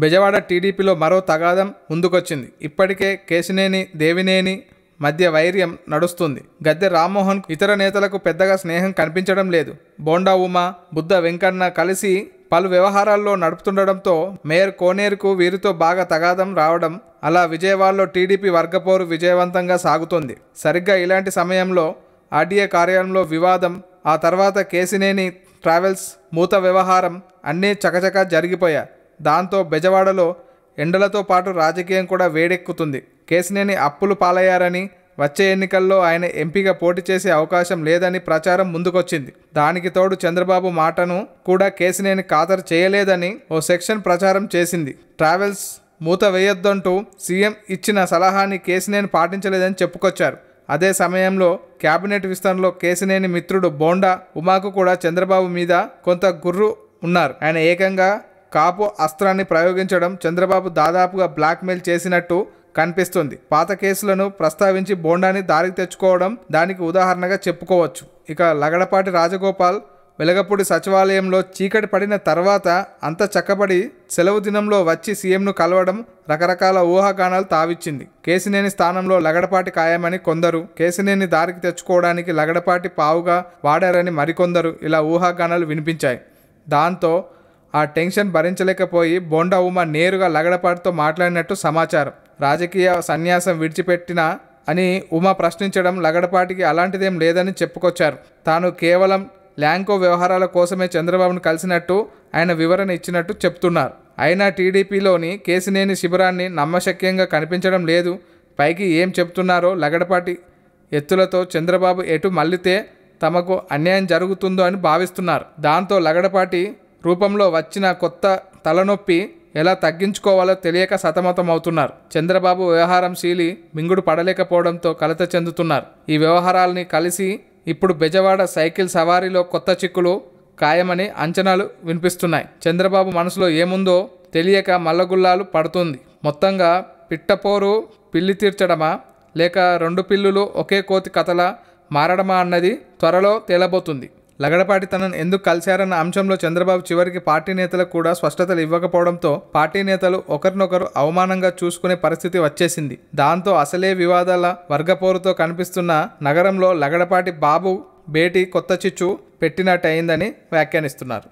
బెజవాడ టీడీపీలో మరో తగాదం ముందుకొచ్చింది. ఇప్పటికే కేశినేని దేవినేని మధ్య వైర్యం నడుస్తుంది. గద్దె రామ్మోహన్ ఇతర నేతలకు పెద్దగా స్నేహం కనిపించడం లేదు. బోండా ఉమా బుద్ధ వెంకన్న కలిసి పలు వ్యవహారాల్లో నడుపుతుండడంతో మేయర్ కోనేరుకు వీరితో బాగా తగాదం రావడం అలా విజయవాడలో టీడీపీ వర్గపోరు విజయవంతంగా సాగుతోంది. సరిగ్గా ఇలాంటి సమయంలో ఆర్డీఏ కార్యాలయంలో వివాదం ఆ తర్వాత కేసినేని ట్రావెల్స్ మూత వ్యవహారం అన్నీ చకచకా జరిగిపోయాయి. దాంతో బెజవాడలో ఎండలతో పాటు రాజకీయం కూడా వేడెక్కుతుంది. కేసినేని అప్పులు పాలయ్యారని వచ్చే ఎన్నికల్లో ఆయన ఎంపీగా పోటీ చేసే అవకాశం లేదని ప్రచారం ముందుకొచ్చింది. దానికి తోడు చంద్రబాబు మాటను కూడా కేసినేని ఖాతరు చేయలేదని ఓ సెక్షన్ ప్రచారం చేసింది. ట్రావెల్స్ మూత వేయొద్దంటూ సీఎం ఇచ్చిన సలహాని కేసినేని పాటించలేదని చెప్పుకొచ్చారు. అదే సమయంలో కేబినెట్ విస్తరణలో కేసినేని మిత్రుడు బోండా ఉమాకు కూడా చంద్రబాబు మీద కొంత గుర్రు ఉన్నారు. ఆయన ఏకంగా కాపు అస్త్రాన్ని ప్రయోగించడం చంద్రబాబు దాదాపుగా బ్లాక్మెయిల్ చేసినట్టు కనిపిస్తుంది. పాత కేసులను ప్రస్తావించి బోండాని దారికి తెచ్చుకోవడం దానికి ఉదాహరణగా చెప్పుకోవచ్చు. ఇక లగడపాటి రాజగోపాల్ వెలగపూడి సచివాలయంలో చీకటి పడిన తర్వాత అంత చక్కబడి సెలవు దినంలో వచ్చి సీఎంను కలవడం రకరకాల ఊహాగానాలు తావిచ్చింది. కేసినేని స్థానంలో లగడపాటి ఖాయమని కొందరు కేసినేని దారికి తెచ్చుకోవడానికి లగడపాటి పావుగా వాడారని మరికొందరు ఇలా ఊహాగానాలు వినిపించాయి. దాంతో ఆ టెన్షన్ భరించలేకపోయి బోండా ఉమ నేరుగా లగడపాటితో మాట్లాడినట్టు సమాచారం. రాజకీయ సన్యాసం విడిచిపెట్టిన అని ఉమ ప్రశ్నించడం లగడపాటికి అలాంటిదేం లేదని చెప్పుకొచ్చారు. తాను కేవలం ల్యాంకో వ్యవహారాల కోసమే చంద్రబాబును కలిసినట్టు ఆయన వివరణ ఇచ్చినట్టు చెప్తున్నారు. అయినా టీడీపీలోని కేసినేని శిబిరాన్ని నమ్మశక్యంగా కనిపించడం లేదు. పైకి ఏం చెప్తున్నారో లగడపాటి ఎత్తులతో చంద్రబాబు ఎటు మళ్ళితే తమకు అన్యాయం జరుగుతుందో అని భావిస్తున్నారు. దాంతో లగడపాటి రూపంలో వచ్చిన కొత్త తలనొప్పి ఎలా తగ్గించుకోవాలో తెలియక సతమతమవుతున్నారు. చంద్రబాబు వ్యవహారం శీలి మింగుడు పడలేకపోవడంతో కలత చెందుతున్నారు. ఈ వ్యవహారాల్ని కలిసి ఇప్పుడు బెజవాడ సైకిల్ సవారీలో కొత్త చిక్కులు ఖాయమని అంచనాలు వినిపిస్తున్నాయి. చంద్రబాబు మనసులో ఏముందో తెలియక మల్లగుల్లాలు పడుతుంది. మొత్తంగా పిట్టపోరు పిల్లి తీర్చడమా? లేక రెండు పిల్లులు ఒకే కోతి కథలా మారడమా అన్నది త్వరలో తేలబోతుంది. లగడపాటి తనను ఎందుకు కలిశారన్న అంశంలో చంద్రబాబు చివరికి పార్టీ నేతలకు కూడా స్పష్టతలు ఇవ్వకపోవడంతో పార్టీ నేతలు ఒకరినొకరు అవమానంగా చూసుకునే పరిస్థితి వచ్చేసింది. దాంతో అసలే వివాదాల వర్గపోరుతో కనిపిస్తున్న నగరంలో లగడపాటి బాబు భేటీ కొత్త చిచ్చు పెట్టినట్టయిందని వ్యాఖ్యానిస్తున్నారు.